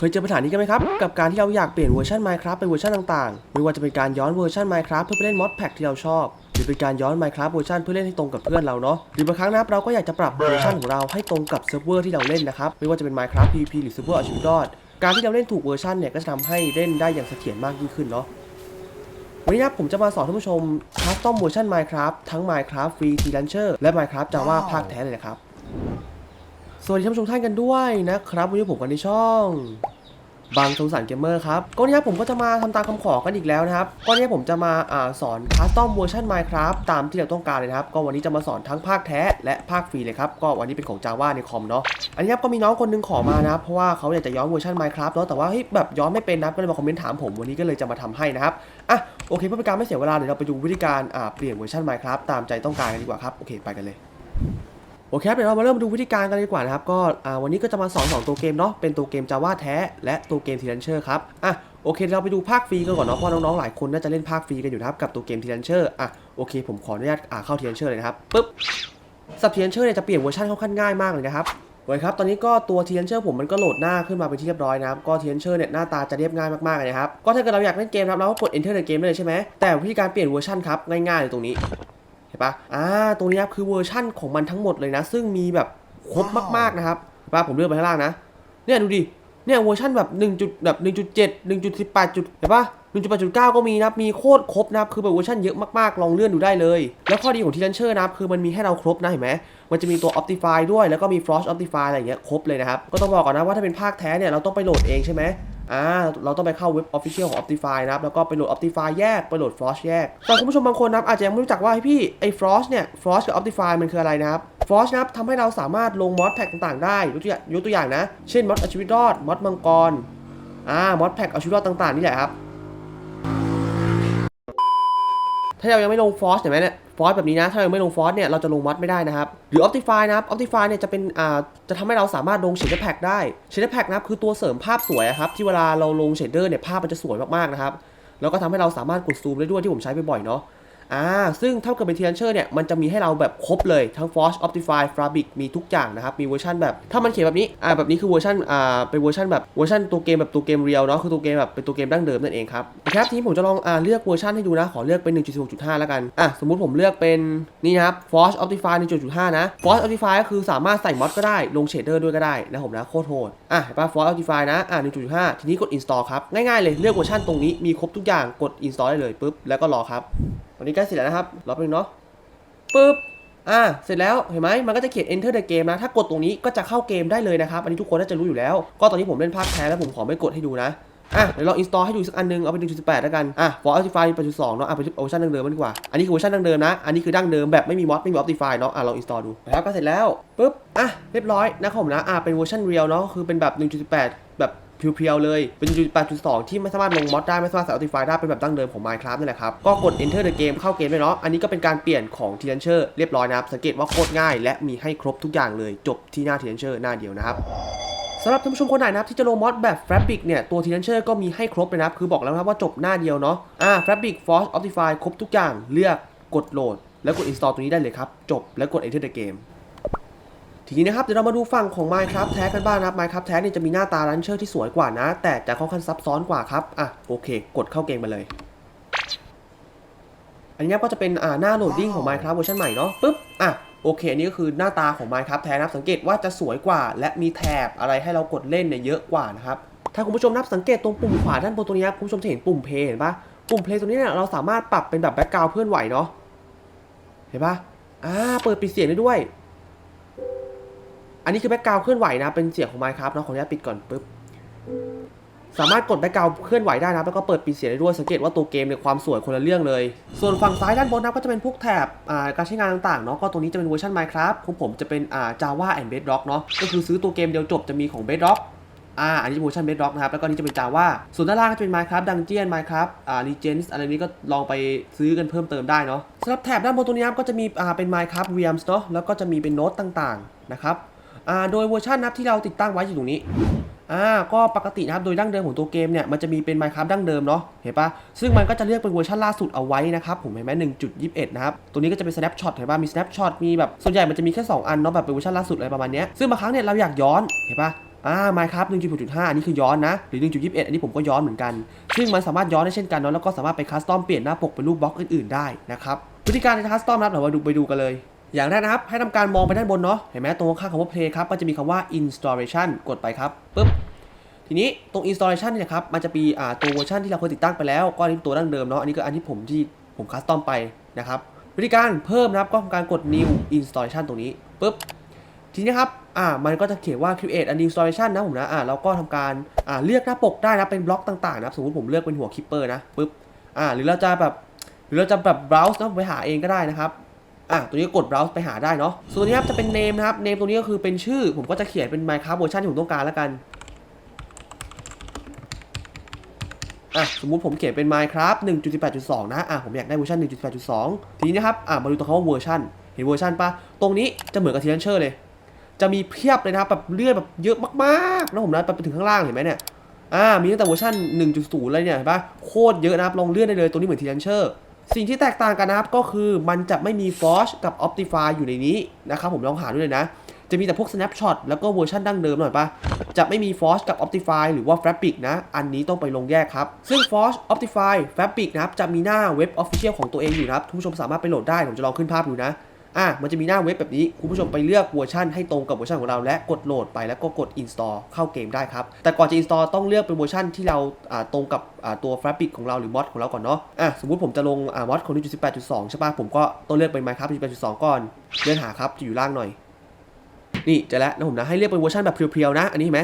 เคยเจอปัญหานี้กันไหมครับ กับการที่เราอยากเปลี่ยนเวอร์ชัน Minecraft ไปเวอร์ชันต่างๆ ไม่ว่าจะเป็นการย้อนเวอร์ชัน Minecraft เพื่อไปเล่นมอดแพ็กที่เราชอบ หรือเป็นการย้อน Minecraft เวอร์ชันเพื่อเล่นให้ตรงกับเพื่อนเราเนาะ หรือบางครั้งนะครับเราก็อยากจะปรับเวอร์ชันของเราให้ตรงกับเซิร์ฟเวอร์ที่เราเล่นนะครับ ไม่ว่าจะเป็น Minecraft PVP หรือเซิร์ฟเวอร์เอาชีวิตรอด การที่เราเล่นถูกเวอร์ชันเนี่ยก็จะทำให้เล่นได้อย่างเสถียรมากยิ่งขึ้นเนาะวันนี้นะครับผมจะมาสอนท่านผู้ชมคัสตอมเวอร์ชัน Minecraft ทั้ง Minecraft Free t Launcher และ Minecraft Java ภาคแท้เลยนะครับสวัสดีท่านผู้ชมท่านกันด้วยนะครับ วันนี้ผมกันในช่อง บางสงสารเกมเมอร์ครับก็วันนี้ผมก็จะมาทำตามคำขอกันอีกแล้วนะครับก็นี้ผมจะมาอาสอนคัสตอมเวอร์ชัน Minecraft ตามที่เราต้องการเลยครับ ก็วันนี้จะมาสอนทั้งภาคแท้และภาคฟรีเลยครับ ก็วันนี้เป็นของ Java ในคอมเนาะ อันนี้ครับก็มีน้องคนนึงขอมานะครับ เพราะว่าเขาอยากจะย้อนเวอร์ชัน Minecraft เนาะ แต่ว่าเฮ้ยแบบย้อนไม่เป็นนะก็เลยมาคอมเมนต์ถามผมวันนี้ก็เลยจะมาทำให้นะครับ อะโอเคเพื่อเป็นการไม่เสียเวลาเดี๋ยวเราไปดูวิธีการเปลี่ยนเวอร์ชัน Minecraft ตามใจต้องการกันดีกว่าครับ โอเคไปกันเลย โอเคครับเดี๋ยวเรามาเริ่มดูวิธีการกันเลยดีกว่านะครับ ก็วันนี้ก็จะมาสอนสองตัวเกมเนาะ เป็นตัวเกม Java แท้ และตัวเกม t ี l นเชอร์ครับ อะ โอเค เราไปดูภาคฟรีกันก่อนเนาะ เพราะน้องๆ หลายคนน่าจะเล่นภาคฟรีกันอยู่นะครับ กับตัวเกม t ี l นเชอร์อะ โอเค ผมขออนุญาตเข้า t ี l นเชอร์เลยนะครับ ปึ๊บสับ t ี l นเชอร์เนี่ยจะเปลี่ยนเวอร์ชันค่อนข้างง่ายมากเลยนะครับโอเคครับ ตอนนี้ก็ตัว t ี l นเชอร์ผมมันก็โหลดหน้าขึ้นมาเป็นที่เรียบร้อยนะครับ ก็ t ี l นเชอร์เนี่ยหน้าตาจะเรียบง่ายมากๆเลยนะครับ ก็ถ้าเกิดเราอยากเล่นเกมครับเราก็กด enter ในเกมได้เลยใช่ไหมแต่วิธีการเปลี่ยนเวอร์ชันครับง่ายๆเลยตรงนี้ เห็นปะอ่าตรงนี้ครับคือเวอร์ชั่นของมันทั้งหมดเลยนะ ซึ่งมีแบบครบมากๆนะครับเห็นปะผมเลือกไปข้างล่างนะ เนี่ยดูดิ เนี่ยเวอร์ชันแบบ1จุดแบบ1.7 1.18จุดเห็นปะ1.8.9 ก็มีนะครับ มีโคตรครบนะครับ คือแบบเวอร์ชันเยอะมากๆ ลองเลื่อนดูได้เลย แล้วข้อดีของทีเลนเชอร์นะครับ คือมันมีให้เราครบนะเห็นไหม มันจะมีตัว Optify ด้วย แล้วก็มี Frost Optify อะไรอย่างเงี้ยครบเลยนะครับ ก็ต้องบอกก่อนนะว่าถ้าเป็นภาคแท้เนี่ยเราต้องไปโหลดเองใช่ไหม อ่าเราต้องไปเข้าเว็บ Official ของ Optify นะครับแล้วก็ไปโหลด Optify แยกไปโหลด Frost แยกแต่คุณผู้ชมบางคนนะครับอาจจะยังไม่รู้จักว่าพี่ไอ้ Frost เนี่ย Frost กับ Optify มันคืออะไรนะครับ Frost นะครับทำให้เราสามารถลงมอดแพ็กต่างๆ ได้ยกตัวอย่างยกตัวอย่างนะ เช่นมอดอาชีวิตรอดมอดมังกรอ่ามอดแพ็กอาชีวิตรอดต่างๆนี่แหละครับถ้าเรายังไม่ลงฟอสเห็นไหมเนี่ย ฟอสแบบนี้นะ ถ้าเราไม่ลงฟอสเนี่ยเราจะลงมัดไม่ได้นะครับ หรือ Optify นะครับ Optify เนี่ยจะเป็นอ่าจะทำให้เราสามารถลงเชดเดอร์แพ็กได้เชดเดอร์แพ็กนะครับคือตัวเสริมภาพสวยครับที่เวลาเราลงเชดเดอร์เนี่ยภาพมันจะสวยมากๆนะครับแล้วก็ทำให้เราสามารถกดซูมได้ด้วยที่ผมใช้บ่อยๆเนาะ อ่าซึ่งถ้ากิดเป็น t ี a นเชอร์เนี่ยมันจะมีให้เราแบบครบเลยทั้ง Force Optify Fabric มีทุกอย่างนะครับ มีเวอร์ชันแบบ ถ้ามันเขียนแบบนี้อ่าแบบนี้คือเวอร์ชันอ่าเป็นเวอร์ชันแบบเวอร์ชันตัวเกมแบบตัวเกมเรียลเนาะคือตัวเกมแบบเป็นตัวเกมดั้งเดิมนั่นเองครับครับทีนี้ผมจะลองอ่าเลือกเวอร์ชันให้ดูนะ ขอเลือกเป็น 1.16.5 แล้วกันอะสมมุติผมเลือกเป็นนี่นะครับ Force Optify 1.5 นะ Force Optify ก็คือสามารถใส่มอดก็ได้ลงเชดเดอร์ด้วยก็ได้นะผมนะโคตรโหดอะเห็นปะ Force Optify นะอ่า1.5 ทีนี้กด install ครับง่ายๆเลยเลือกเวอร์ชันตรงนี้มีครบทุกอย่างกด install ได้เลยปุ๊บแล้วก็รอครับ วันนี้ใกล้เสร็จแล้วนะครับรอแป๊บนึงเนาะปึ๊บอ่าเสร็จแล้วเห็นไหมมันก็จะเขียน enter the game นะ ถ้ากดตรงนี้ก็จะเข้าเกมได้เลยนะครับ อันนี้ทุกคนน่าจะรู้อยู่แล้ว ก็ตอนนี้ผมเล่นภาคแท้แล้วผมขอไม่กดให้ดูนะอะเดี๋ยวลอง install ให้ดูสักอันนึง เอาไป1.18 แล้วกัน อะ for Optify 1.2เนาะ อะไปเวอร์ชันดั้งเดิมมันดีกว่า อันนี้คือเวอร์ชันดั้งเดิมนะ อันนี้คือดั้งเดิมแบบไม่มีมอดไม่มี Optify เนาะ อะลอง install ดูแล้วก็เสร็จแล้วปึ๊บ อะเรียบร้อยนะครับผมนะ อะเป็นเวอร์ชัน real เนาะคือเป็นแบบ1.18แบบ เพียวๆเลยเป็น8.2 ที่ไม่สามารถลงมอดได้ไม่สามารถใส่ Optify ได้เป็นแบบดั้งเดิมของ Minecraft นี่แหละครับก็กด enter the game เข้าเกมได้เนาะอันนี้ก็เป็นการเปลี่ยนของ t e a n c h e r เรียบร้อยนะครับสังเกตว่าโคตรง่าย และมีให้ครบทุกอย่างเลยจบที่หน้า t e a n c h e r หน้าเดียวนะครับสำหรับท่านผู้ชมคนไหนนะครับที่จะลงมอดแบบ Fabric เนี่ยตัว t e a n c h e r ก็มีให้ครบเลยนะครับคือบอกแล้วนะครับว่าจบหน้าเดียวเนาะอ่า Fabric Force Optify ครบทุกอย่างเลือกกดโหลดแล้วกด install ตรงนี้ได้เลยครับ จบแล้วกด enter the game ทีนี้นะครับเดี๋ยวเรามาดูฝั่งของ Minecraft แท้กันบ้างนะครับ Minecraft แท้เนี่ยจะมีหน้าตาลันเชอร์ที่สวยกว่านะ แต่จะค่อนข้างซับซ้อนกว่าครับ อะโอเค กดเข้าเกมมาเลย อันนี้ก็จะเป็นอ่าหน้าโหลดดิ้งของ Minecraft เวอร์ชันใหม่เนาะปุ๊บอะโอเค อันนี้ก็คือหน้าตาของ Minecraft แท้นะครับสังเกตว่าจะสวยกว่า และมีแถบอะไรให้เรากดเล่นเนี่ยเยอะกว่านะครับถ้าคุณผู้ชมนับสังเกตตรงปุ่มขวาด้านบนตรงนี้ยคุณผู้ชมจะเห็นปุ่มเพย์เห็นปะปุ่มเพย์ตรงนี้เนี่ยเราสามารถปรับเป็นแบบแบ็กกราวด์เพื่อนไหวเนาะเห็นปะอ่าเปิดปิดเสียงได้ด้วย นนี้คือแบ็กกราวเคลื่อนไหวนะ เป็นเสียงของ Minecraft เนาะขออนุญาตปิดก่อนปุ๊บ สามารถกดแบ็กกราวเคลื่อนไหวได้นะแล้วก็เปิดปิดเสียงได้ด้วย สังเกตว่าตัวเกมเนี่ยความสวยคนละเรื่องเลย ส่วนฝั่งซ้ายด้านบนนะก็จะเป็นพวกแถบการใช้งานต่างๆเนาะ ก็ตรงนี้จะเป็นเวอร์ชัน Minecraft ของผมจะเป็นอ่า Java and Bedrock เนาะ ก็คือซื้อตัวเกมเดียวจบจะมีของ Bedrock อ่าอันนี้เวอร์ชัน Bedrock นะครับ แล้วก็นี้จะเป็น Java ส่วนด้านล่างก็จะเป็น Minecraft Dungeon Minecraft อ่า Legends อะไรนี้ก็ลองไปซื้อกันเพิ่มเติมได้เนาะสำหรับแถบด้านบนตรงนี้ครับก็จะมีอ่าเป็น Minecraft Realms เนาะแล้วก็จะมีเป็นโน้ตต่างๆนะครับ โดยเวอร์ชันนะครับที่เราติดตั้งไว้อยู่ตรงนี้อ่าก็ปกตินะครับโดยดั้งเดิมของตัวเกมเนี่ยมันจะมีเป็น Minecraft ดั้งเดิมเนาะเห็นปะซึ่งมันก็จะเลือกเป็นเวอร์ชันล่าสุดเอาไว้นะครับผมเห็นไหม1.21นะครับตัวนี้ก็จะเป็น snapshot เห็นปะมี snapshot มีแบบส่วนใหญ่มันจะมีแค่2อันเนาะแบบเป็นเวอร์ชันล่าสุดอะไรประมาณเนี้ยซึ่งบางครั้งเนี่ยเราอยากย้อนเห็นปะอ่า Minecraft 1.6.5อันนี้คือย้อนนะ หรือ1.21อันนี้ผมก็ย้อนเหมือนกัน ซึ่งมันสามารถย้อนได้เช่นกันเนาะแล้วก็สามารถไปคัสตอมเปลี่ยนหน้าปกเป็นรูปบล็อกอื่นๆได้นะครับวิธีการในคัสตอมนะครับเดี๋ยวมาดูไปดูกันเลย อย่างแรกนะครับ ให้ทำการมองไปด้านบนเนาะเห็นไหมตรงข้างคำว่า play ครับมันจะมีคำว่า installation กดไปครับปึ๊บทีนี้ตรง installation เนี่ยครับมันจะมีตัวเวอร์ชันที่เราเคยติดตั้งไปแล้วก็อันนี้ตัวดั้งเดิมเนาะอันนี้ก็อันที่ผมที่ผมคัสตอมไปนะครับวิธีการเพิ่มนะครับก็ทำการกด new installation ตรงนี้ปึ๊บทีนี้ครับอ่ามันก็จะเขียนว่า create a new installation นะผมนะอ่าเราก็ทำการอ่าเลือกหน้าปกได้นะเป็นบล็อกต่างๆนะครับสมมติผมเลือกเป็นหัวคิปเปอร์นะปึ๊บอ่าหรือเราจะแบบหรือเราจะแบบ browse นะไปหาเองก็ได้นะครับ อะตัวนี้กด browse ไปหาได้เนาะส่วนนี้ครับจะเป็น name นะครับ name ตัวนี้ก็คือเป็นชื่อ ผมก็จะเขียนเป็น Minecraft เวอร์ชันที่ผมต้องการแล้วกันอะสมมุติผมเขียนเป็น Minecraft 1.18.2 นะอะผมอยากได้เวอร์ชัน1.18.2 ทีนี้นะครับอะมาดูตรงคำว่าเวอร์ชันเห็นเวอร์ชันปะตรงนี้จะเหมือนกับทีนเชอร์เลย จะมีเพียบเลยนะครับแบบเลื่อนแบบเยอะมากๆนะผมนะไปถึงข้างล่างเห็นไหมเนี่ยอ่ามีตั้งแต่เวอร์ชัน1.0เลยเนี่ยเห็นปะโคตรเยอะนะครับลองเลื่อนได้เลยตัวนี้เหมือนทีนเชอร์ สิ่งที่แตกต่างกันนะครับก็คือมันจะไม่มี Forge กับ Optify อยู่ในนี้นะครับผมลองหาดูเลยนะ จะมีแต่พวก Snapshot แล้วก็เวอร์ชันดั้งเดิมหน่อยปะจะไม่มี Forge กับ Optify หรือว่า Fabric นะ อันนี้ต้องไปลงแยกครับ ซึ่ง Forge Optify Fabric นะครับจะมีหน้าเว็บ Official ของตัวเองอยู่นะครับทุกผู้ชมสามารถไปโหลดได้ผมจะลองขึ้นภาพดูนะ อะมันจะมีหน้าเว็บแบบนี้ คุณผู้ชมไปเลือกเวอร์ชันให้ตรงกับเวอร์ชันของเราและกดโหลดไปแล้วก็กด install เข้าเกมได้ครับ แต่ก่อนจะ install ต้องเลือกเป็นเวอร์ชันที่เราตรงกับตัว Fabric ของเราหรือ mod ของเราก่อนเนาะอะสมมุติผมจะลงอ่า mod ของ1.18.2 ใช่ป่ะ ผมก็ต้องเลือกเป็น Minecraft 1.18.2 ก่อนเลื่อนหาครับจะอยู่ล่างหน่อยนี่จะแล้วนะผมนะให้เลือกเป็นเวอร์ชันแบบเพียวๆนะ อันนี้เห็นไหม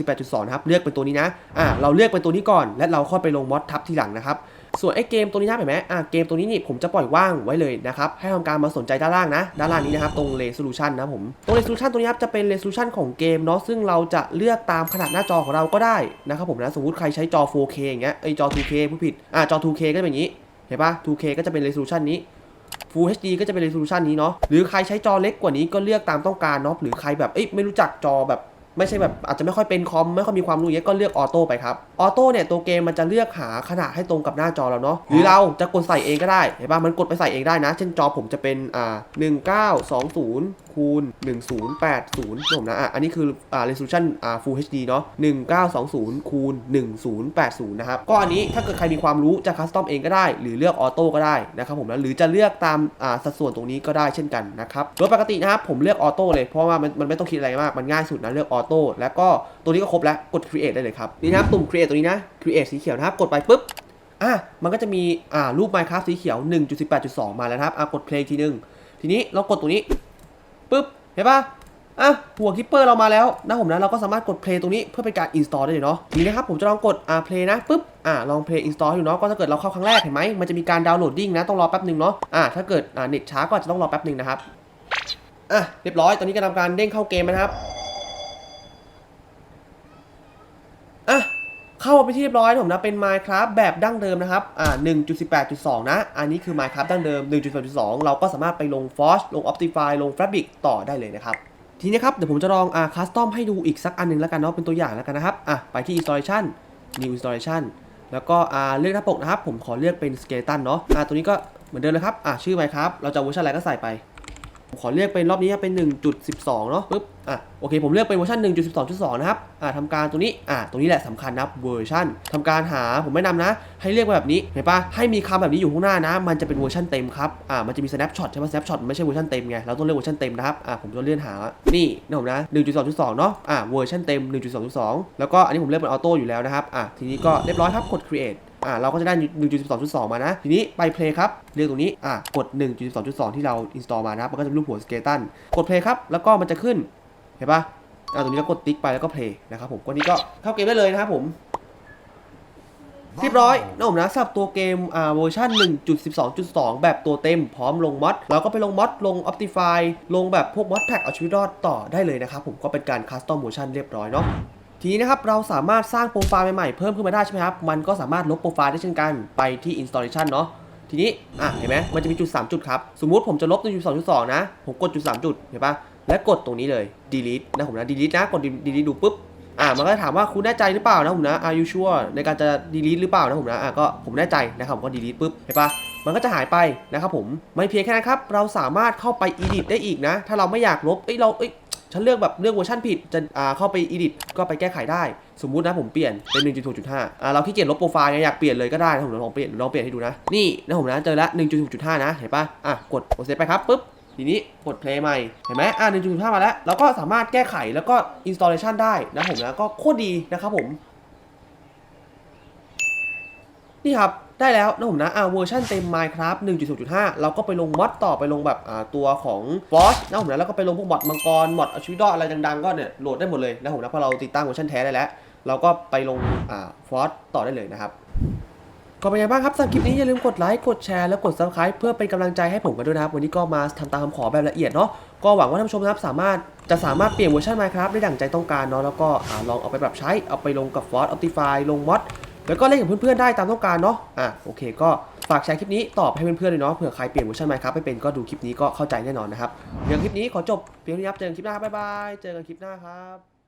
1.18.2ครับเลือกเป็นตัวนี้นะอ่าเราเลือกเป็นตัวนี้ก่อน และเราค่อยไปลงมอดทับทีหลังนะครับ ส่วนไอ้เกมตัวนี้นะเห็นไหมอ่าเกมตัวนี้นี่ผมจะปล่อยว่างไว้เลยนะครับให้ทำการมาสนใจด้านล่างนะ ด้านล่างนี้นะครับตรง resolution นะผมตรง resolution ตัวนี้ครับจะเป็น resolution ของเกมเนาะซึ่งเราจะเลือกตามขนาดหน้าจอของเราก็ได้นะครับผมนะสมมติใครใช้จอ 4K อย่างเงี้ยไอยจอ 2K ผู้ผิดอ่าจอ 2K ก็จะเป็นอย่างนี้เห็นปะ 2K ก็จะเป็น resolution นี้ Full HD ก็จะเป็น resolution นี้เนาะหรือใครใช้จอเล็กกว่านี้ก็เลือกตามต้องการเนาะหรือใครแบบเอ้ยไม่รู้จักจอแบบ ไม่ใช่แบบอาจจะไม่ค่อยเป็นคอมไม่ค่อยมีความรู้อย่างเงี้ยก็เลือกออโต้ไปครับออโต้เนี่ยตัวเกมมันจะเลือกหาขนาดให้ตรงกับหน้าจอเราเนาะหรือเราจะกดใส่เองก็ได้เห็นป่ะมันกดไปใส่เองได้นะ เช่นจอผมจะเป็นอ่า1920คูณ1080ผมนะอะอันนี้คืออ่า resolution อ่า Full HD เนาะ1920คูณ1080นะครับก็อันนี้ถ้าเกิดใครมีความรู้จะคัสตอมเองก็ได้ หรือเลือกออโต้ก็ได้นะครับผมนะหรือจะเลือกตามอ่าสัดส่วนตรงนี้ก็ได้เช่นกันนะครับโดยปกตินะครับผมเลือกออโต้เลยเพราะว่ามันมันไม่ต้องคิดอะไรมากมันง่ายสุดนะเลือกออโต้แล้วก็ตัวนี้ก็ครบแล้วกด create ได้เลยครับนี่นะครับตุ่ม create ตัวนี้นะ create สีเขียวนะครับ กดไปปุ๊บอะมันก็จะมีอ่ารูป Minecraft สีเขียว 1.18.2 มาแล้วครับอะกด play ทีนึง ทีนี้เรากดตรงนี้ปุ๊บเห็นปะอะหัวคิปเปอร์เรามาแล้วนะผมนะเราก็สามารถกด play ตรงนี้เพื่อเป็นการ install ได้เลยเนาะทีนี้นะครับผมจะลองกดอ่า play นะปุ๊บอ่าลอง play install ให้ดูเนาะก็ถ้าเกิดเราเข้าครั้งแรกเห็นไหมมันจะมีการดาวน์โหลดดิ้งนะต้องรอแป๊บหนึ่งเนาะอ่าถ้าเกิดอ่าเน็ตช้าก็อาจจะต้องรอแป๊บหนึ่งนะครับอะเรียบร้อยตอนนี้ก็ทำการเด้งเข้าเกมนะครับ อะเข้าไปที่เรียบร้อยผมนะเป็น Minecraft แบบดั้งเดิมนะครับอ่า1.18.2 นะ อันนี้คือ Minecraft ดั้งเดิม1.18.2เราก็สามารถไปลง Forge ลง Optify ลง Fabric ต่อได้เลยนะครับ ทีนี้ครับ เดี๋ยวผมจะลองอ่าคัสตอมให้ดูอีกสักอันหนึงแล้วกันเนาะเป็นตัวอย่างแล้วกันนะครับอะไปที่ Installation New Installation แล้วก็อ่าเลือกหน้าปกนะครับ ผมขอเลือกเป็น Skeleton เนาะอ่าตัวนี้ก็เหมือนเดิมเลยครับอ่าชื่อ Minecraft เราจะเวอร์ชันอะไรก็ใส่ไป ขอเลือกเป็นรอบนี้เป็น 1.12 เนาะปุ๊บ อะ โอเค ผมเลือกเป็นเวอร์ชัน1.12.2 นะครับ อ่าทำการตัวนี้ อ่าตรงนี้แหละสำคัญนะเวอร์ชันทำการหา ผมแนะนำนะ ให้เรียกมาแบบนี้ เห็นปะให้มีคำแบบนี้อยู่ข้างหน้านะ มันจะเป็นเวอร์ชันเต็มครับ อ่ามันจะมี snapshot ใช่ไหม snapshot ไม่ใช่เวอร์ชันเต็มไง เราต้องเลือกเวอร์ชันเต็มนะครับ อ่าผมจะเลื่อนหา นี่นะผมนะ 1.2.2 เนาะ อ่าเวอร์ชันเต็ม 1.2.2 แล้วก็อันนี้ผมเลือกเป็นออโต้อยู่แล้วนะครับ อ่าทีนี้ก็เรียบร้อยครับ กด create อ่าเราก็จะได้ 1.12.2 มานะ ทีนี้ไป play ครับ เลือกตรงนี้ อ่ากด 1.12.2 ที่เรา install มานะครับมันก็จะรูปหัว skeleton กด play ครับ แล้วก็มันจะขึ้น เห็นปะอ่าตรงนี้เรากดติ๊กไปแล้วก็ play นะครับผมก็นี้ก็เข้าเกมได้เลยนะครับผมเรียบร้อยนะผมนะสำหรับตัวเกมอ่าเวอร์ชัน1.12.2 แบบตัวเต็มพร้อมลงมอดเราก็ไปลงมอดลง Optify ลงแบบพวกมอดแพ็กเอาชีวิตรอดต่อได้เลยนะครับผมก็เป็นการคัสตอมเวอร์ชันเรียบร้อยเนาะ ทีนี้นะครับเราสามารถสร้างโปรไฟล์ใหม่ๆเพิ่มขึ้นมาได้ใช่ไหมครับ มันก็สามารถลบโปรไฟล์ได้เช่นกันไปที่ installation เนาะทีนี้ อะ เห็นไหมมันจะมีจุด 3 จุดครับ สมมุติผมจะลบ1.2.2นะ ผมกดจุด 3 จุด เห็นปะและกดตรงนี้เลย delete นะผมนะ delete นะ กด delete ดูปุ๊บ อ่ามันก็ถามว่าคุณแน่ใจหรือเปล่านะผมนะ are you sure ในการจะ delete หรือเปล่านะผมนะ อ่าก็ผมแน่ใจนะครับ ผมก็ delete ปุ๊บ เห็นปะมันก็จะหายไปนะครับผม ไม่เพียงแค่นั้นครับ เราสามารถเข้าไป edit ได้อีกนะ ถ้าเราไม่อยากลบ เอ้ย เรา เอ้ย ฉันเลือกแบบเลือกเวอร์ชันผิดจะอ่าเข้าไป edit ก็ไปแก้ไขได้ สมมุตินะผมเปลี่ยนเป็น 1.6.5อ่าเราขี้เกียจลบโปรไฟล์ไงอยากเปลี่ยนเลยก็ได้นะผมลองเปลี่ยนลองเปลี่ยนให้ดูนะนี่นะผมนะเจอแล้ว1.6.5 นะเห็นปะอะกดโอเซไปครับปุ๊บทีนี้กด play ใหม่ เห็นไหมอ่า1.5 มาแล้วแล้วก็สามารถแก้ไขแล้วก็ installation ได้นะผมนะก็โคตรดีนะครับผมนี่ครับ ได้แล้วนะผมนะอ่าเวอร์ชันเต็ม Minecraft 1.0.5 เราก็ไปลงมอดต่อไปลงแบบอ่าตัวของฟอสนะผมนะแล้วก็ไปลงพวกมอดมังกรมอดเอาชีวิตรอดอะไรดังๆ ก็เนี่ยโหลดได้หมดเลยนะผมนะเพราะเราติดตั้งเวอร์ชันแท้ได้แล้ว เราก็ไปลงอ่าฟอสต่อได้เลยนะครับก็เป็นไงบ้างครับสำหรับคลิปนี้อย่าลืมกดไลค์ กดแชร์ และกด subscribe เพื่อเป็นกำลังใจให้ผมกันด้วยนะครับ วันนี้ก็มาทำตามคำขอแบบละเอียดเนาะ ก็หวังว่าท่านผู้ชมนะครับสามารถจะสามารถเปลี่ยนเวอร์ชัน Minecraft ได้ดั่งใจต้องการเนาะ แล้วก็อลองเอาไปปรับใช้ เอาไปลงกับ Force Optify ลงมอด แล้วก็เล่นกับเพื่อนๆได้ตามต้องการเนาะอะโอเค ก็ฝากแชร์คลิปนี้ตอบให้เพื่อนๆเลยเนาะเผื่อใครเปลี่ยนเวอร์ชัน Minecraft ไม่เป็นก็ดูคลิปนี้ก็เข้าใจแน่นอนนะครับเดี๋ยวคลิปนี้ขอจบเพียงเท่านี้ครับเจอกันคลิปหน้าครับบ๊ายบายเจอกันคลิปหน้าครับ